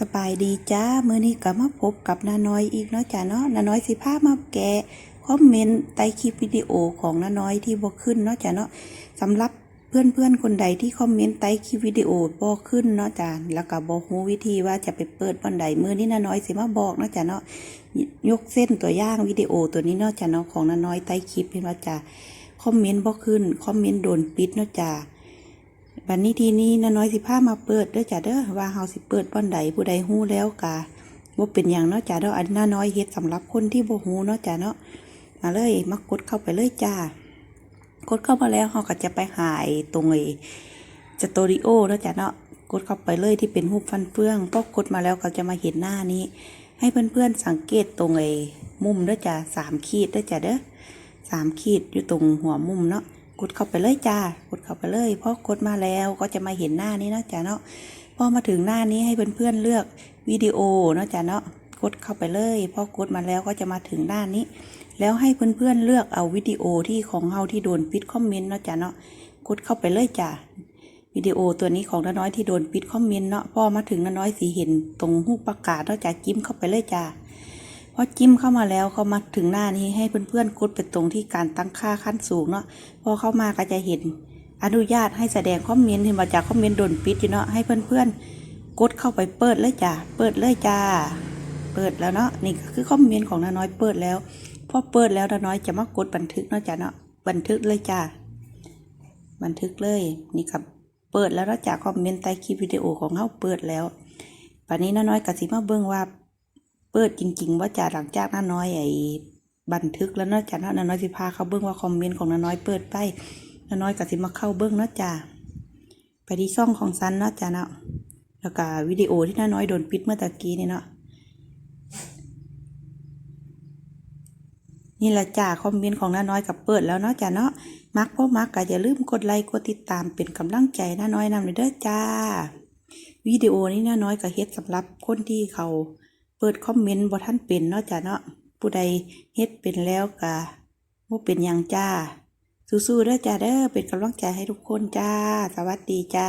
สบายดีจ้ามื้อนี้ก็มาพบกับนาน้อยอีกเนาะจ้าเนาะนาน้อยสิพามาแกะคอมเมนต์ใต้คลิปวิดีโอของนาน้อยที่บ่ขึ้นเนาะจ้าเนาะสำหรับเพื่อนๆคนใดที่คอมเมนต์ใต้คลิปวิดีโอบ่ขึ้นเนาะจ้าแล้วก็บ่ฮู้วิธีว่าจะไปเปิดวันใดมื้อนี้นาน้อยสิมาบอกเนาะจ้าเนาะยกเส้นตัวย่างวิดีโอตัวนี้เนาะจ้าเนาะของนาน้อยใต้คลิปเห็นว่าจ้าคอมเมนต์บ่ขึ้นคอมเมนต์โดนปิดเนาะจ้า บันนี้ทีนี้น้าน้อยสิพามาเปิดเด้อจ้ะเด้อว่าเฮาสิเปิดป้อนใดผู้ใดฮู้แล้วกะบ่าเป็นหยังเนาะจ้ะเด้ออันน้าน้อยเฮ็ดสำหรับคนที่บ่ฮู้เนาะจ้ะเนาะมาเลยมากดเข้าไปเลยจ้ากดเข้ามาแล้วเฮาก็จะไปหายตรงไอ้สตูดิโอเนาะจ้ะเนาะกดเข้าไปเลยที่เป็นรูปฟันเฟืองพอกดมาแล้วก็จะมาเห็นหน้านี้ ให้เพื่อนๆสังเกตตรงไอ้มุมเด้อจ้ะสามขีดเด้อจ้ะเด้อสามขีดอยู่ตรงหัวมุมเนาะ กดเข้าไปเลยจ้ากดเข้าไปเลยพอกดมาแล้วก็จะมาเห็นหน้านี้นะจ้าเนาะพอมาถึงหน้านี้ให้เพื่อนๆเลือกวิดีโอเนาะจ้าเนาะกดเข้าไปเลยพอกดมาแล้วก็จะมาถึงหน้านี้ แล้วให้เพื่อนๆเลือกเอาวิดีโอที่ของเฮาที่โดนปิดคอมเมนต์เนาะจ้าเนาะกดเข้าไปเลยจ้าวิดีโอตัวนี้ของน้าน้อยที่โดนปิดคอมเมนต์เนาะพอมาถึงน้าน้อยสีเห็นตรงรูประกาศเนาะจ้าจิ้มเข้าไปเลยจ้า พอจิ้มเข้ามาแล้วเขามาถึงหน้านี้ให้เพื่อนๆกดไปตรงที่การตั้งค่าขั้นสูงเนาะพอเข้ามาก็จะเห็นอนุญาตให้แสดงคอมเมนต์เห็นมาจากคอมเมนต์โดนปิดอยู่เนาะให้เพื่อนๆกดเข้าไปเปิดเลยจ้าเปิดเลยจ้าเปิดแล้วเนาะนี่คือคอมเมนต์ของน้าน้อยเปิดแล้วพอเปิดแล้วน้าน้อยจะมากดบันทึกเนาะจ้าเนาะบันทึกเลยจ้าบันทึกเลยนี่ครับเปิดแล้วเนาะจากคอมเมนต์ใต้คลิปวิดีโอของเขาเปิดแล้วป่านนี้น้าน้อยก็สิมาเบิ่งว่า เปิดจริง ๆ ว่าจ่าหลังจากน้าน้อยไอ้บันทึกแล้วเนาะจ่าเนาะน้าน้อยสิพาเขาเบิ้งว่าคอมเมนต์ของน้าน้อยเปิดไปน้าน้อยก็สิมาเข้าเบิ้งเนาะจ่าไปที่ช่องของซันเนาะจ่าเนาะแล้วก็วิดีโอที่น้าน้อยโดนปิดเมื่อตะกี้นี่เนาะนี่แหละจ่าคอมเมนต์ของน้าน้อยกับเปิดแล้วเนาะจ่าเนาะมักพ่อมักก็อย่าลืมกดไลค์กดติดตามเป็นกำลังใจน้าน้อยนำเลยเด้อจ้าวิดีโอนี้น้าน้อยก็เฮ็ดสำหรับคนที่เขา เปิดคอมเมนต์บ่ท่านเป็นเนาะจ้ะเนาะผู้ใดเฮ็ดเป็นแล้วก็บ่เป็นยังจ้าสู้ๆเด้อจ้าเด้อเป็นกำลังใจให้ทุกคนจ้า สวัสดีจ้า